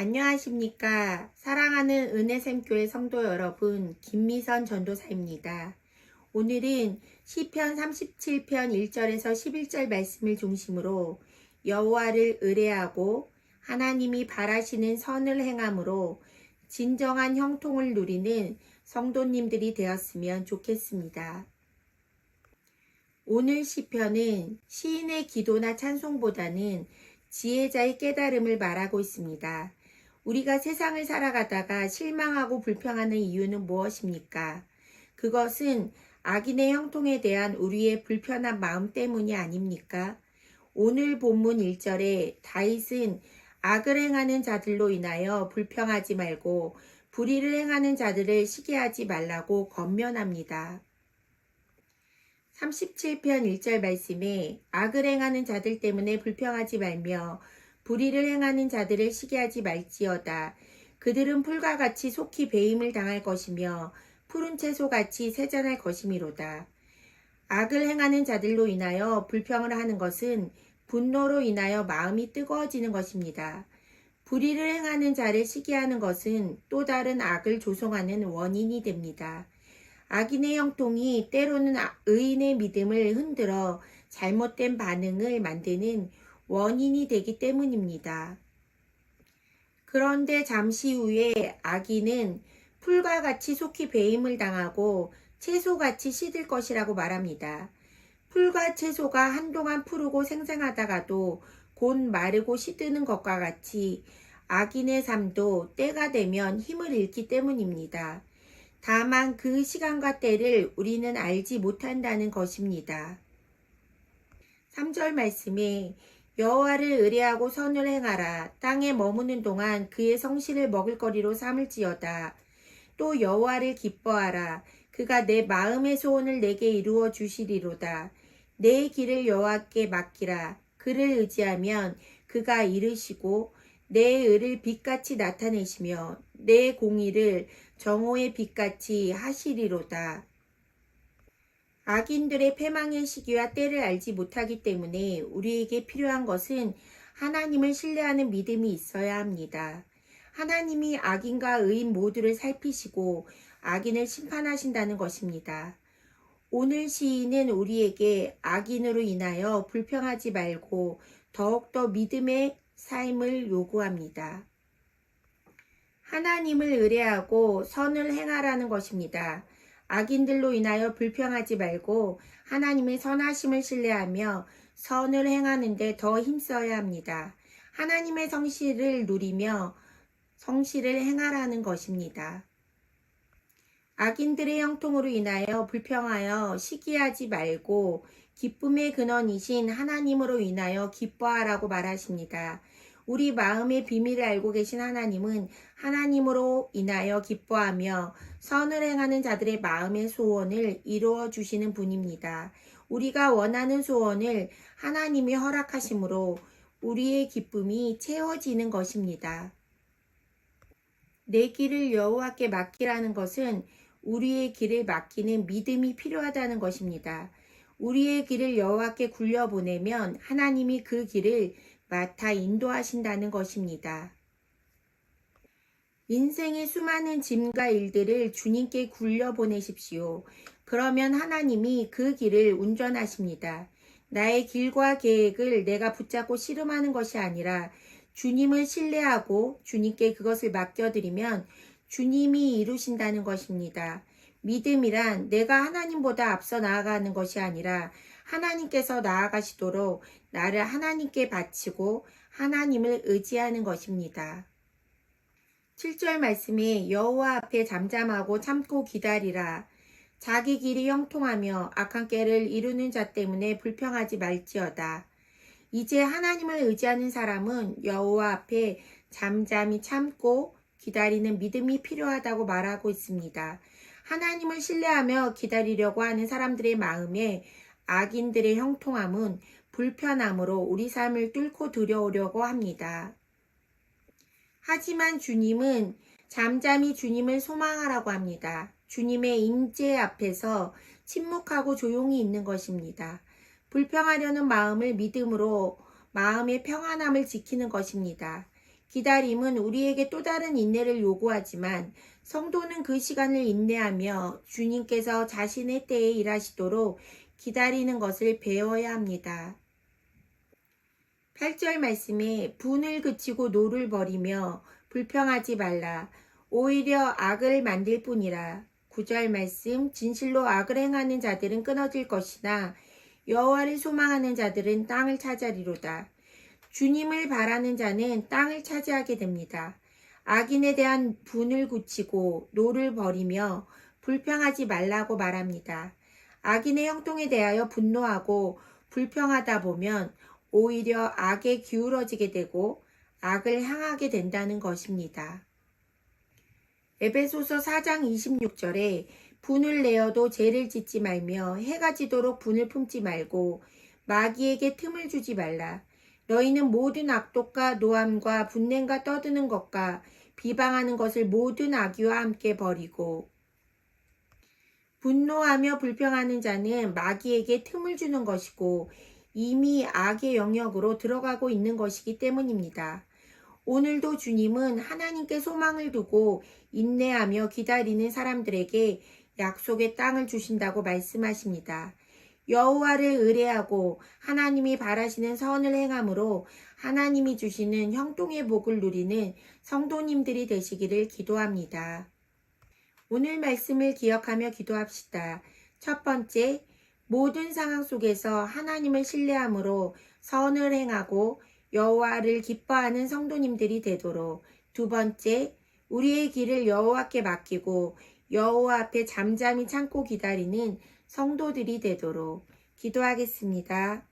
안녕하십니까. 사랑하는 은혜샘교회 성도 여러분, 김미선 전도사입니다. 오늘은 시편 37편 1절에서 11절 말씀을 중심으로 여호와를 의뢰하고 하나님이 바라시는 선을 행함으로 진정한 형통을 누리는 성도님들이 되었으면 좋겠습니다. 오늘 시편은 시인의 기도나 찬송보다는 지혜자의 깨달음을 말하고 있습니다. 우리가 세상을 살아가다가 실망하고 불평하는 이유는 무엇입니까? 그것은 악인의 형통에 대한 우리의 불편한 마음 때문이 아닙니까? 오늘 본문 1절에 다윗은 악을 행하는 자들로 인하여 불평하지 말고 불의를 행하는 자들을 시기하지 말라고 권면합니다. 37편 1절 말씀에 악을 행하는 자들 때문에 불평하지 말며 불의를 행하는 자들을 시기하지 말지어다. 그들은 풀과 같이 속히 배임을 당할 것이며 푸른 채소같이 세잔할 것이미로다. 악을 행하는 자들로 인하여 불평을 하는 것은 분노로 인하여 마음이 뜨거워지는 것입니다. 불의를 행하는 자를 시기하는 것은 또 다른 악을 조성하는 원인이 됩니다. 악인의 형통이 때로는 아- 의인의 믿음을 흔들어 잘못된 반응을 만드는 원인이 되기 때문입니다. 그런데 잠시 후에 악인은 풀과 같이 속히 배임을 당하고 채소같이 시들 것이라고 말합니다. 풀과 채소가 한동안 푸르고 생생하다가도 곧 마르고 시드는 것과 같이 악인의 삶도 때가 되면 힘을 잃기 때문입니다. 다만 그 시간과 때를 우리는 알지 못한다는 것입니다. 3절 말씀에 여호와를 의뢰하고 선을 행하라. 땅에 머무는 동안 그의 성실을 먹을거리로 삼을지어다. 또 여호와를 기뻐하라. 그가 내 마음의 소원을 내게 이루어 주시리로다. 내 길을 여호와께 맡기라. 그를 의지하면 그가 이르시고 내 의를 빛같이 나타내시며 내 공의를 정오의 빛같이 하시리로다. 악인들의 패망의 시기와 때를 알지 못하기 때문에 우리에게 필요한 것은 하나님을 신뢰하는 믿음이 있어야 합니다. 하나님이 악인과 의인 모두를 살피시고 악인을 심판하신다는 것입니다. 오늘 시인은 우리에게 악인으로 인하여 불평하지 말고 더욱더 믿음의 삶을 요구합니다. 하나님을 의뢰하고 선을 행하라는 것입니다. 악인들로 인하여 불평하지 말고 하나님의 선하심을 신뢰하며 선을 행하는데 더 힘써야 합니다. 하나님의 성실을 누리며 성실을 행하라는 것입니다. 악인들의 형통으로 인하여 불평하여 시기하지 말고 기쁨의 근원이신 하나님으로 인하여 기뻐하라고 말하십니다. 우리 마음의 비밀을 알고 계신 하나님은 하나님으로 인하여 기뻐하며 선을 행하는 자들의 마음의 소원을 이루어 주시는 분입니다. 우리가 원하는 소원을 하나님이 허락하심으로 우리의 기쁨이 채워지는 것입니다. 내 길을 여호와께 맡기라는 것은 우리의 길을 맡기는 믿음이 필요하다는 것입니다. 우리의 길을 여호와께 굴려보내면 하나님이 그 길을 맡아 인도하신다는 것입니다. 인생의 수많은 짐과 일들을 주님께 굴려보내십시오. 그러면 하나님이 그 길을 운전하십니다. 나의 길과 계획을 내가 붙잡고 씨름하는 것이 아니라 주님을 신뢰하고 주님께 그것을 맡겨드리면 주님이 이루신다는 것입니다. 믿음이란 내가 하나님보다 앞서 나아가는 것이 아니라 하나님께서 나아가시도록 나를 하나님께 바치고 하나님을 의지하는 것입니다. 7절 말씀에 여호와 앞에 잠잠하고 참고 기다리라. 자기 길이 형통하며 악한 깨를 이루는 자 때문에 불평하지 말지어다. 이제 하나님을 의지하는 사람은 여호와 앞에 잠잠히 참고 기다리는 믿음이 필요하다고 말하고 있습니다. 하나님을 신뢰하며 기다리려고 하는 사람들의 마음에 악인들의 형통함은 불편함으로 우리 삶을 뚫고 들여오려고 합니다. 하지만 주님은 잠잠히 주님을 소망하라고 합니다. 주님의 임재 앞에서 침묵하고 조용히 있는 것입니다. 불평하려는 마음을 믿음으로 마음의 평안함을 지키는 것입니다. 기다림은 우리에게 또 다른 인내를 요구하지만 성도는 그 시간을 인내하며 주님께서 자신의 때에 일하시도록 기다리는 것을 배워야 합니다. 8절 말씀에 분을 그치고 노를 버리며 불평하지 말라. 오히려 악을 만들 뿐이라. 9절 말씀 진실로 악을 행하는 자들은 끊어질 것이나 여호와를 소망하는 자들은 땅을 차지하리로다. 주님을 바라는 자는 땅을 차지하게 됩니다. 악인에 대한 분을 굳히고 노를 버리며 불평하지 말라고 말합니다. 악인의 형통에 대하여 분노하고 불평하다 보면 오히려 악에 기울어지게 되고 악을 향하게 된다는 것입니다. 에베소서 4장 26절에 분을 내어도 죄를 짓지 말며 해가 지도록 분을 품지 말고 마귀에게 틈을 주지 말라. 너희는 모든 악독과 노함과 분냄과 떠드는 것과 비방하는 것을 모든 악의와 함께 버리고 분노하며 불평하는 자는 마귀에게 틈을 주는 것이고 이미 악의 영역으로 들어가고 있는 것이기 때문입니다. 오늘도 주님은 하나님께 소망을 두고 인내하며 기다리는 사람들에게 약속의 땅을 주신다고 말씀하십니다. 여호와를 의뢰하고 하나님이 바라시는 선을 행함으로 하나님이 주시는 형통의 복을 누리는 성도님들이 되시기를 기도합니다. 오늘 말씀을 기억하며 기도합시다. 첫 번째, 모든 상황 속에서 하나님을 신뢰함으로 선을 행하고 여호와를 기뻐하는 성도님들이 되도록 두 번째, 우리의 길을 여호와께 맡기고 여호와 앞에 잠잠히 참고 기다리는 성도들이 되도록 기도하겠습니다.